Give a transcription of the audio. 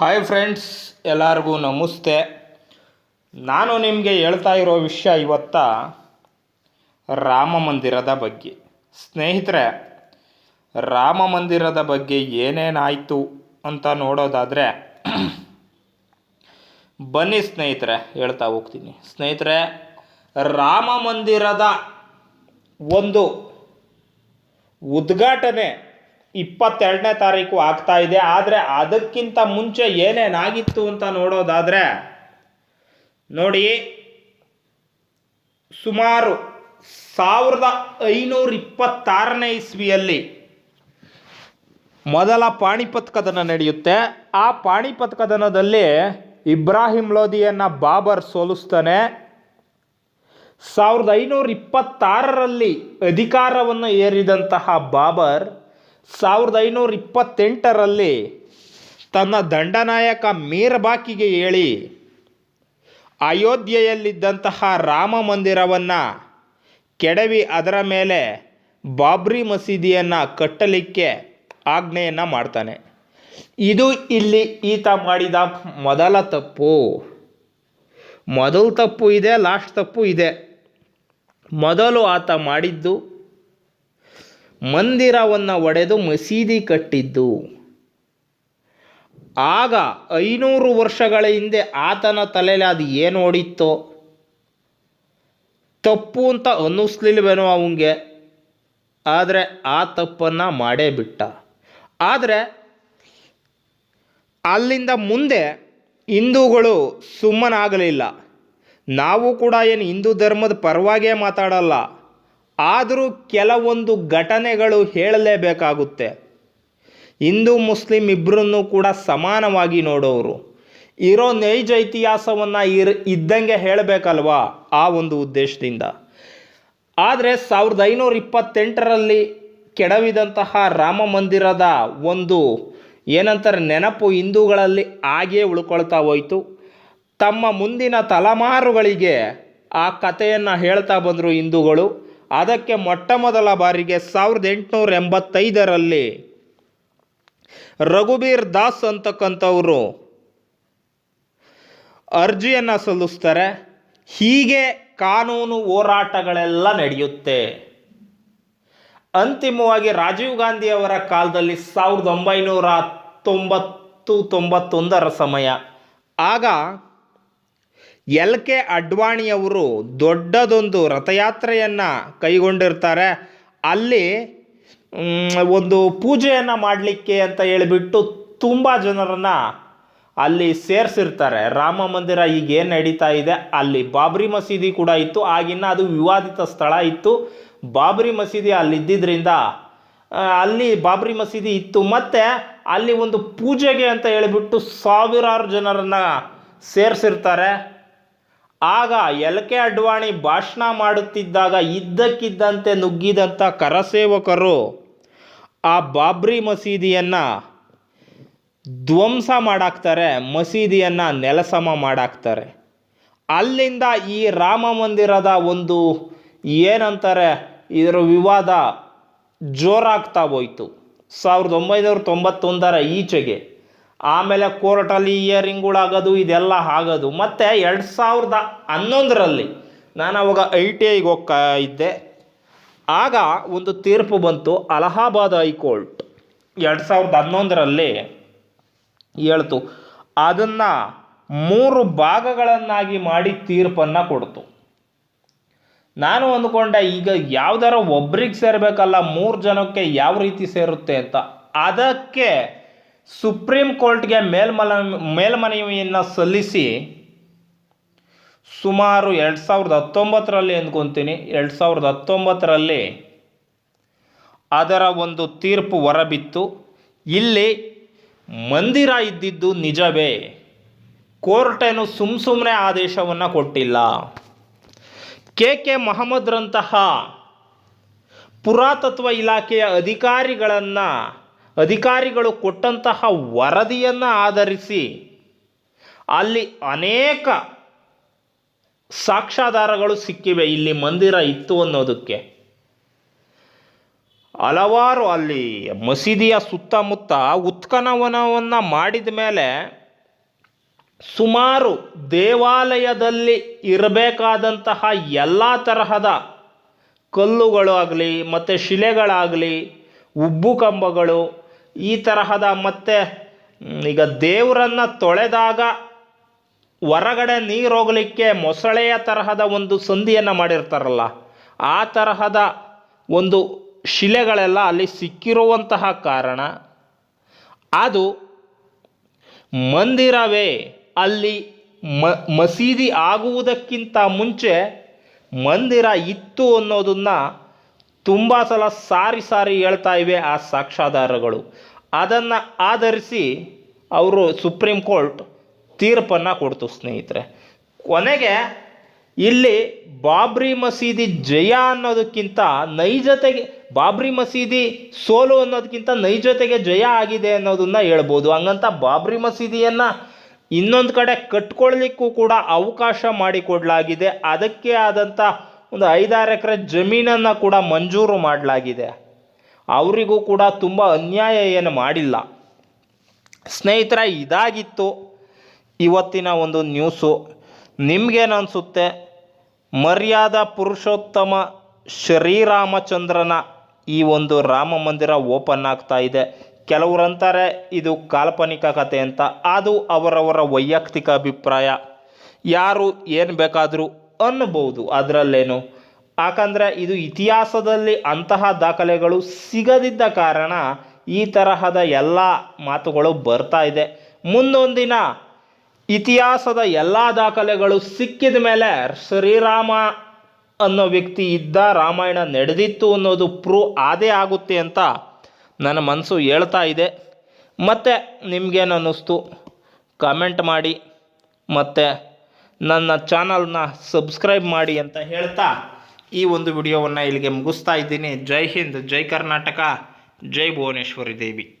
Hi friends ಎಲ್ಲರಿಗೂ ನಮಸ್ತೆ. ನಾನು ನಿಮಗೆ ಹೇಳ್ತಾ ಇರೋ ವಿಷಯ ಇವತ್ತ ರಾಮ ಮಂದಿರದ ಬಗ್ಗೆ. ಸ್ನೇಹಿತರೆ, ರಾಮ ಮಂದಿರದ ಬಗ್ಗೆ ಏನೇನಾಯಿತು ಅಂತ ನೋಡೋದಾದರೆ, ಬನ್ನಿ ಸ್ನೇಹಿತರೆ, ಹೇಳ್ತಾ ಹೋಗ್ತೀನಿ. ಸ್ನೇಹಿತರೆ, ರಾಮ ಮಂದಿರದ ಒಂದು ಉದ್ಘಾಟನೆ ಇಪ್ಪತ್ತೆರಡನೇ ತಾರೀಕು ಆಗ್ತಾ ಇದೆ. ಆದರೆ ಅದಕ್ಕಿಂತ ಮುಂಚೆ ಏನೇನಾಗಿತ್ತು ಅಂತ ನೋಡೋದಾದರೆ, ನೋಡಿ, ಸುಮಾರು ಸಾವಿರದ ಐನೂರ ಇಪ್ಪತ್ತಾರನೇ ಇಸ್ವಿಯಲ್ಲಿ ಮೊದಲ ಪಾಣಿಪತ್ ಕದನ ನಡೆಯುತ್ತೆ. ಆ ಪಾಣಿಪತ್ ಕದನದಲ್ಲಿ ಇಬ್ರಾಹಿಂ ಲೋಧಿಯನ್ನು ಬಾಬರ್ ಸೋಲಿಸ್ತಾನೆ. ಸಾವಿರದ ಐನೂರ ಇಪ್ಪತ್ತಾರರಲ್ಲಿ ಅಧಿಕಾರವನ್ನು ಏರಿದಂತಹ ಬಾಬರ್ ಸಾವಿರದ ಐನೂರ ಇಪ್ಪತ್ತೆಂಟರಲ್ಲಿ ತನ್ನ ದಂಡನಾಯಕ ಮೀರ್ಬಾಕಿಗೆ ಹೇಳಿ ಅಯೋಧ್ಯೆಯಲ್ಲಿದ್ದಂತಹ ರಾಮ ಮಂದಿರವನ್ನು ಕೆಡವಿ ಅದರ ಮೇಲೆ ಬಾಬ್ರಿ ಮಸೀದಿಯನ್ನು ಕಟ್ಟಲಿಕ್ಕೆ ಆಜ್ಞೆಯನ್ನು ಮಾಡ್ತಾನೆ. ಇದು ಇಲ್ಲಿ ಈತ ಮಾಡಿದ ಮೊದಲ ತಪ್ಪು. ಮೊದಲ ತಪ್ಪು ಇದೆ ಲಾಸ್ಟ್ ತಪ್ಪು ಇದೆ. ಮೊದಲು ಆತ ಮಾಡಿದ್ದು ಮಂದಿರವನ್ನು ಒಡೆದು ಮಸೀದಿ ಕಟ್ಟಿದ್ದು. ಆಗ ಐನೂರು ವರ್ಷಗಳ ಹಿಂದೆ ಆತನ ತಲೆಯಲ್ಲಿ ಅದು ಏನು ಓಡಿತ್ತೋ? ತಪ್ಪು ಅಂತ ಅನ್ನಿಸ್ಲಿಲ್ವೇನೋ ಅವನಿಗೆ ಆದರೆ ಆ ತಪ್ಪನ್ನು ಮಾಡೇ ಬಿಟ್ಟ. ಆದರೆ ಅಲ್ಲಿಂದ ಮುಂದೆ ಹಿಂದೂಗಳು ಸುಮ್ಮನಾಗಲಿಲ್ಲ. ನಾವು ಕೂಡ ಏನು ಹಿಂದೂ ಧರ್ಮದ ಪರವಾಗೇ ಮಾತಾಡಲ್ಲ. ಆದರೂ ಕೆಲವೊಂದು ಘಟನೆಗಳು ಹೇಳಲೇಬೇಕಾಗುತ್ತೆ. ಹಿಂದೂ ಮುಸ್ಲಿಂ ಇಬ್ಬರನ್ನು ಕೂಡ ಸಮಾನವಾಗಿ ನೋಡೋರು. ಇರೋ ನೈಜ ಇತಿಹಾಸವನ್ನು ಇರ್ ಇದ್ದಂಗೆ ಹೇಳಬೇಕಲ್ವಾ ಆ ಒಂದು ಉದ್ದೇಶದಿಂದ. ಆದರೆ ಸಾವಿರದ ಐನೂರ ಇಪ್ಪತ್ತೆಂಟರಲ್ಲಿ ಕೆಡವಿದಂತಹ ರಾಮ ಮಂದಿರದ ಒಂದು ಏನಂತಾರೆ ನೆನಪು ಹಿಂದೂಗಳಲ್ಲಿ ಹಾಗೇ ಉಳ್ಕೊಳ್ತಾ ಹೋಯಿತು. ತಮ್ಮ ಮುಂದಿನ ತಲೆಮಾರುಗಳಿಗೆ ಆ ಕಥೆಯನ್ನು ಹೇಳ್ತಾ ಬಂದರು ಹಿಂದೂಗಳು. ಅದಕ್ಕೆ ಮೊಟ್ಟ ಮೊದಲ ಬಾರಿಗೆ ಸಾವಿರದ ಎಂಟುನೂರ ಎಂಬತ್ತೈದರಲ್ಲಿ ರಘುಬೀರ್ ದಾಸ್ ಅಂತಕ್ಕಂಥವರು ಅರ್ಜಿಯನ್ನು ಸಲ್ಲಿಸ್ತಾರೆ. ಹೀಗೆ ಕಾನೂನು ಹೋರಾಟಗಳೆಲ್ಲ ನಡೆಯುತ್ತೆ. ಅಂತಿಮವಾಗಿ ರಾಜೀವ್ ಗಾಂಧಿಯವರ ಕಾಲದಲ್ಲಿ ಸಾವಿರದ ಒಂಬೈನೂರ ತೊಂಬತ್ತು ತೊಂಬತ್ತೊಂದರ ಸಮಯ. ಆಗ ಎಲ್ ಕೆ ಅಡ್ವಾಣಿಯವರು ದೊಡ್ಡದೊಂದು ರಥಯಾತ್ರೆಯನ್ನು ಕೈಗೊಂಡಿರ್ತಾರೆ. ಅಲ್ಲಿ ಒಂದು ಪೂಜೆಯನ್ನು ಮಾಡಲಿಕ್ಕೆ ಅಂತ ಹೇಳಿಬಿಟ್ಟು ತುಂಬ ಜನರನ್ನು ಅಲ್ಲಿ ಸೇರಿಸಿರ್ತಾರೆ. ರಾಮ ಮಂದಿರ ಈಗ ಏನು ನಡೀತಾ ಇದೆ? ಅಲ್ಲಿ ಬಾಬ್ರಿ ಮಸೀದಿ ಕೂಡ ಇತ್ತು. ಆಗಿನ ಅದು ವಿವಾದಿತ ಸ್ಥಳ ಇತ್ತು. ಬಾಬ್ರಿ ಮಸೀದಿ ಅಲ್ಲಿ ಇದ್ದಿದ್ದರಿಂದ ಅಲ್ಲಿ ಬಾಬ್ರಿ ಮಸೀದಿ ಇತ್ತು. ಮತ್ತು ಅಲ್ಲಿ ಒಂದು ಪೂಜೆಗೆ ಅಂತ ಹೇಳಿಬಿಟ್ಟು ಸಾವಿರಾರು ಜನರನ್ನು ಸೇರಿಸಿರ್ತಾರೆ. ಆಗ ಎಲ್ ಕೆ ಅಡ್ವಾಣಿ ಭಾಷಣ ಮಾಡುತ್ತಿದ್ದಾಗ ಇದ್ದಕ್ಕಿದ್ದಂತೆ ನುಗ್ಗಿದಂಥ ಕರಸೇವಕರು ಆ ಬಾಬ್ರಿ ಮಸೀದಿಯನ್ನು ಧ್ವಂಸ ಮಾಡಾಕ್ತಾರೆ, ಮಸೀದಿಯನ್ನು ನೆಲಸಮ ಮಾಡಾಕ್ತಾರೆ. ಅಲ್ಲಿಂದ ಈ ರಾಮ ಮಂದಿರದ ಒಂದು ಏನಂತಾರೆ, ಇದರ ವಿವಾದ ಜೋರಾಗ್ತಾ ಹೋಯಿತು. ಸಾವಿರದ ಒಂಬೈನೂರ ತೊಂಬತ್ತೊಂದರ ಈಚೆಗೆ. ಆಮೇಲೆ ಕೋರ್ಟಲ್ಲಿ ಇಯರಿಂಗ್ಗಳಾಗೋದು, ಇದೆಲ್ಲ ಆಗೋದು. ಮತ್ತು ಎರಡು ಸಾವಿರದ ಹನ್ನೊಂದರಲ್ಲಿ ನಾನು ಅವಾಗ ಐ ಟಿ ಐಗೆ ಹೋಗ್ತಾ ಇದ್ದೆ. ಆಗ ಒಂದು ತೀರ್ಪು ಬಂತು, ಅಲಹಾಬಾದ್ ಹೈಕೋರ್ಟ್. ಎರಡು ಸಾವಿರದ ಹನ್ನೊಂದರಲ್ಲಿ ಹೇಳ್ತು, ಅದನ್ನು ಮೂರು ಭಾಗಗಳನ್ನಾಗಿ ಮಾಡಿ ತೀರ್ಪನ್ನು ಕೊಡ್ತು. ನಾನು ಅಂದ್ಕೊಂಡೆ, ಈಗ ಯಾವ್ದಾರ ಒಬ್ರಿಗೆ ಸೇರಬೇಕಲ್ಲ, ಮೂರು ಜನಕ್ಕೆ ಯಾವ ರೀತಿ ಸೇರುತ್ತೆ ಅಂತ. ಅದಕ್ಕೆ ಸುಪ್ರೀಂ ಕೋರ್ಟ್ಗೆ ಮೇಲ್ಮನ ಮೇಲ್ಮನವಿಯನ್ನು ಸಲ್ಲಿಸಿ ಸುಮಾರು ಎರಡು ಸಾವಿರದ ಹತ್ತೊಂಬತ್ತರಲ್ಲಿ ಅಂದ್ಕೊತೀನಿ. ಎರಡು ಸಾವಿರದ ಹತ್ತೊಂಬತ್ತರಲ್ಲಿ ಅದರ ಒಂದು ತೀರ್ಪು ಹೊರಬಿತ್ತು. ಇಲ್ಲಿ ಮಂದಿರ ಇದ್ದಿದ್ದು ನಿಜವೇ. ಕೋರ್ಟೇನು ಸುಮ್ ಸುಮ್ಮನೆ ಆದೇಶವನ್ನು ಕೊಟ್ಟಿಲ್ಲ. ಕೆ ಕೆ ಮೊಹಮ್ಮದ್ರಂತಹ ಪುರಾತತ್ವ ಇಲಾಖೆಯ ಅಧಿಕಾರಿಗಳನ್ನು ಅಧಿಕಾರಿಗಳು ಕೊಟ್ಟಂತಹ ವರದಿಯನ್ನು ಆಧರಿಸಿ ಅಲ್ಲಿ ಅನೇಕ ಸಾಕ್ಷ್ಯಾಧಾರಗಳು ಸಿಕ್ಕಿವೆ. ಇಲ್ಲಿ ಮಂದಿರ ಇತ್ತು ಅನ್ನೋದಕ್ಕೆ. ಹಲವಾರು ಅಲ್ಲಿ ಮಸೀದಿಯ ಸುತ್ತಮುತ್ತ ಉತ್ಖನವನವನ್ನು ಮಾಡಿದ ಮೇಲೆ ಸುಮಾರು ದೇವಾಲಯದಲ್ಲಿ ಇರಬೇಕಾದಂತಹ ಎಲ್ಲ ತರಹದ ಕಲ್ಲುಗಳು ಆಗಲಿ ಮತ್ತು ಶಿಲೆಗಳಾಗಲಿ, ಉಬ್ಬು ಕಂಬಗಳು ಈ ತರಹದ ಮತ್ತು ಈಗ ದೇವರನ್ನು ತೊಳೆದಾಗ ಹೊರಗಡೆ ನೀರು ಹೋಗಲಿಕ್ಕೆ ಮೊಸಳೆಯ ತರಹದ ಒಂದು ಸಂಧಿಯನ್ನು ಮಾಡಿರ್ತಾರಲ್ಲ, ಆ ತರಹದ ಒಂದು ಶಿಲೆಗಳೆಲ್ಲ ಅಲ್ಲಿ ಸಿಕ್ಕಿರುವಂತಹ ಕಾರಣ, ಅದು ಮಂದಿರವೇ ಅಲ್ಲಿ ಮ, ಮಸೀದಿ ಆಗುವುದಕ್ಕಿಂತ ಮುಂಚೆ ಮಂದಿರ ಇತ್ತು ಅನ್ನೋದನ್ನು ತುಂಬ ಸಲ ಸಾರಿ ಸಾರಿ ಹೇಳ್ತಾ ಇವೆ ಆ ಸಾಕ್ಷ್ಯಾಧಾರಗಳು. ಅದನ್ನು ಆಧರಿಸಿ ಅವರು ಸುಪ್ರೀಂ ಕೋರ್ಟ್ ತೀರ್ಪನ್ನು ಕೊಡ್ತು ಸ್ನೇಹಿತರೆ. ಕೊನೆಗೆ ಇಲ್ಲಿ ಬಾಬ್ರಿ ಮಸೀದಿ ಜಯ ಅನ್ನೋದಕ್ಕಿಂತ ನೈಜತೆಗೆ, ಬಾಬ್ರಿ ಮಸೀದಿ ಸೋಲು ಅನ್ನೋದಕ್ಕಿಂತ ನೈಜತೆಗೆ ಜಯ ಆಗಿದೆ ಅನ್ನೋದನ್ನ ಹೇಳ್ಬೋದು. ಹಂಗಂತ ಬಾಬ್ರಿ ಮಸೀದಿಯನ್ನು ಇನ್ನೊಂದು ಕಡೆ ಕಟ್ಕೊಳ್ಳಲಿಕ್ಕೂ ಕೂಡ ಅವಕಾಶ ಮಾಡಿಕೊಡಲಾಗಿದೆ. ಅದಕ್ಕೆ ಆದಂಥ ಒಂದು ಐದಾರು ಎಕರೆ ಜಮೀನನ್ನು ಕೂಡ ಮಂಜೂರು ಮಾಡಲಾಗಿದೆ. ಅವರಿಗೂ ಕೂಡ ತುಂಬ ಅನ್ಯಾಯ ಏನು ಮಾಡಿಲ್ಲ. ಸ್ನೇಹಿತರ, ಇದಾಗಿತ್ತು ಇವತ್ತಿನ ಒಂದು ನ್ಯೂಸು. ನಿಮಗೇನು ಅನಿಸುತ್ತೆ ಮರ್ಯಾದ ಪುರುಷೋತ್ತಮ ಶ್ರೀರಾಮಚಂದ್ರನ ಈ ಒಂದು ರಾಮ ಮಂದಿರ ಓಪನ್ ಆಗ್ತಾ ಇದೆ. ಕೆಲವರು ಅಂತಾರೆ, ಇದು ಕಾಲ್ಪನಿಕ ಕಥೆ ಅಂತ. ಅದು ಅವರವರ ವೈಯಕ್ತಿಕ ಅಭಿಪ್ರಾಯ. ಯಾರು ಏನು ಬೇಕಾದರೂ ಅನ್ನಬಹುದು. ಅದರಲ್ಲೇನು? ಯಾಕಂದರೆ ಇದು ಇತಿಹಾಸದಲ್ಲಿ ಅಂತಹ ದಾಖಲೆಗಳು ಸಿಗದಿದ್ದ ಕಾರಣ ಈ ತರಹದ ಎಲ್ಲ ಮಾತುಗಳು ಬರ್ತಾ ಇದೆ. ಮುಂದೊಂದಿನ ಇತಿಹಾಸದ ಎಲ್ಲ ದಾಖಲೆಗಳು ಸಿಕ್ಕಿದ ಮೇಲೆ ಶ್ರೀರಾಮ ಅನ್ನೋ ವ್ಯಕ್ತಿ ಇದ್ದ ರಾಮಾಯಣ ನಡೆದಿತ್ತು ಅನ್ನೋದು ಪ್ರೂವ್ ಆದೇ ಆಗುತ್ತೆ ಅಂತ ನನ್ನ ಮನಸ್ಸು ಹೇಳ್ತಾ ಇದೆ. ಮತ್ತು ನಿಮಗೇನು ಅನ್ನಿಸ್ತು? ಕಮೆಂಟ್ ಮಾಡಿ. ಮತ್ತು ನನ್ನ ಚಾನಲ್ನ ಸಬ್ಸ್ಕ್ರೈಬ್ ಮಾಡಿ ಅಂತ ಹೇಳ್ತಾ ಈ ಒಂದು ವಿಡಿಯೋವನ್ನು ಇಲ್ಲಿಗೆ ಮುಗಿಸ್ತಾ ಇದ್ದೀನಿ. ಜೈ ಹಿಂದ್, ಜೈ ಕರ್ನಾಟಕ, ಜೈ ಭುವನೇಶ್ವರಿ ದೇವಿ.